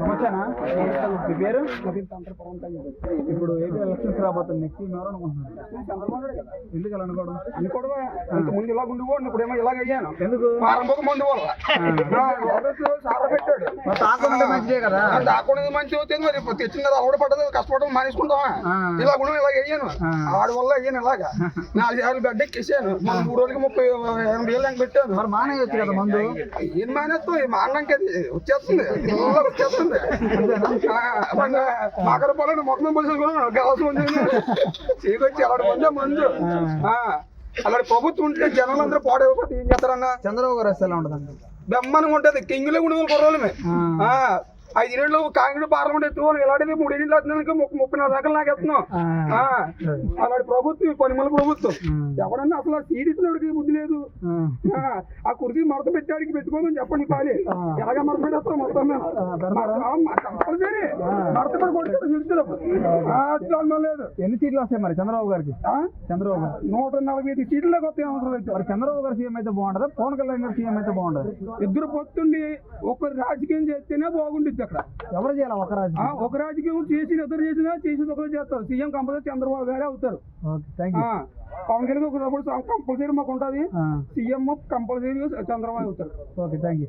నమస్తేనా మీ పేరు? ఇప్పుడు ఏపీ ఎలక్షన్స్ రాబోతుంది నెక్స్ట్ టైం ఎవరు అనుకుంటున్నారు? ఎందుకు అలా అనుకోవడం? ముందు ఇలా ఇప్పుడు ఏమో ఇలాగ అయ్యాను ఎందుకు? పారంభక మందు తాకుండా మంచిదే కదా. మంచి అవుతుంది మరి. తెచ్చిన కదా ఆవిడ పడ్డది కష్టపడడం మానేసుకుంటావా. ఇలా కూడా ఇలాగ అయ్యాను. ఆడి వల్ల అయ్యాను ఇలాగా. నాలుగు సార్లు బెడ్ ఎక్కేసాను. మన మూడు రోజులకి ముప్పై ఎనభై వేలు ఎంక పెట్టాను. మరి మానేయొచ్చు కదా మందు? ఏం మానేస్తాం ఈ మానడానికి అది వచ్చేస్తుంది. వచ్చేస్తుంది. మాకర పొలం మొక్కలు పోసేసుకున్నాను గలసం చీకొచ్చి అలాంటి మంది మందు. ఆ, అలాంటి ప్రభుత్వం ఉంటే జనాలందరూ పాడైపోతే ఏం చేస్తారన్నా? చంద్రబాబు గారు వస్తే ఎలా ఉంటుంది బెమ్మనం ఉంటది. కింగులే ఉండే కుర్రోళ్ళమే ఐదు నెలలు కాంగ్రెస్ పార్లమెంట్ ఎత్తుకోవాలి ఇలాంటిది మూడు ఎన్నిళ్ళు వస్తున్నానికి ముప్పై నాలుగు దాకా నాకు ఎత్తున్నాం. అలాంటి ప్రభుత్వం పనిమల ప్రభుత్వం. ఎవడన్నా అసలు సీట్ ఇచ్చినోడికి బుద్ధి లేదు. ఆ. కుర్చీ మడత పెట్టాడికి పెట్టుకోమని చెప్పండి ఆ. ఎలాగ మడత పెట్టేస్తాం మొత్తం? కంపల్సరీ. మడత లేదు. ఎన్ని సీట్లు వస్తాయి మరి చంద్రబాబు గారికి? ఆ? చంద్రబాబు గారు. నూట నలభై ఐదు సీట్లకు వస్తే అవసరం అయితే మరి చంద్రబాబు గారు సీఎం అయితే బాగుంటుందా పవన్ కళ్యాణ్ గారు సీఎం అయితే బాగుంటుంది ఇద్దరు పొత్తుండి ఒక రాజకీయం చేస్తేనే బాగుంటుంది అక్కడ. ఎవరు చేయాలి? ఒక రాజు ఆ, ఒక రాజకీయం చేసి ఇద్దరు చేసినా చేసి ఒకరు చేస్తారు. సీఎం కంపల్సరీ చంద్రబాబు గారే అవుతారు. పవన్ కళ్యాణ్ ఒక సపోర్ట్ కంపల్సరీ మాకు ఉంటుంది. సీఎం కంపల్సరీ చంద్రబాబు అవుతారు. Okay thank you